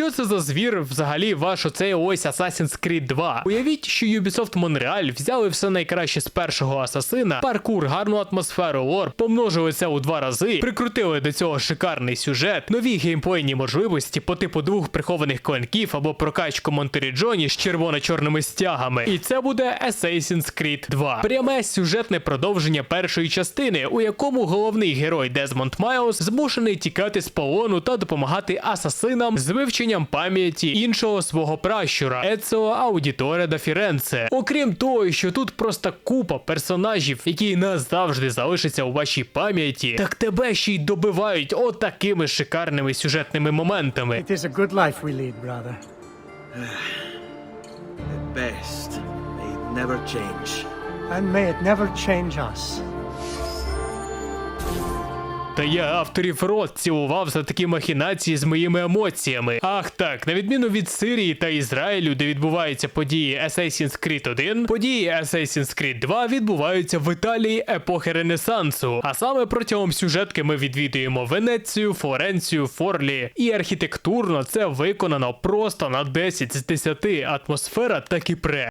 що це за звір взагалі ваш оцей ось Assassin's Creed 2? Уявіть, що Ubisoft Montreal взяли все найкраще з першого асасина, паркур, гарну атмосферу, лор, помножили це у два рази, прикрутили до цього шикарний сюжет, нові геймплейні можливості по типу двох прихованих клинків або прокачку Монтеріджоні з червоно-чорними стягами. І це буде Assassin's Creed 2. Пряме сюжетне продовження першої частини, у якому головний герой Дезмонд Майлз змушений тікати з полону та допомагати асасинам з вивченням пам'яті іншого свого пращура Еціо Аудіторе да Фіренце. Окрім того, що тут просто купа персонажів, які назавжди залишаться у вашій пам'яті, так тебе ще й добивають отакими шикарними сюжетними моментами. It is a good life we lead, brother. At best, they'd never change. And may it never change us. Та я авторів рот цілував за такі махінації з моїми емоціями. Ах так, на відміну від Сирії та Ізраїлю, де відбуваються події Assassin's Creed 1, події Assassin's Creed 2 відбуваються в Італії епохи Ренесансу. А саме протягом сюжетки ми відвідуємо Венецію, Флоренцію, Форлі. І архітектурно це виконано просто на 10 з 10. Атмосфера так і пре.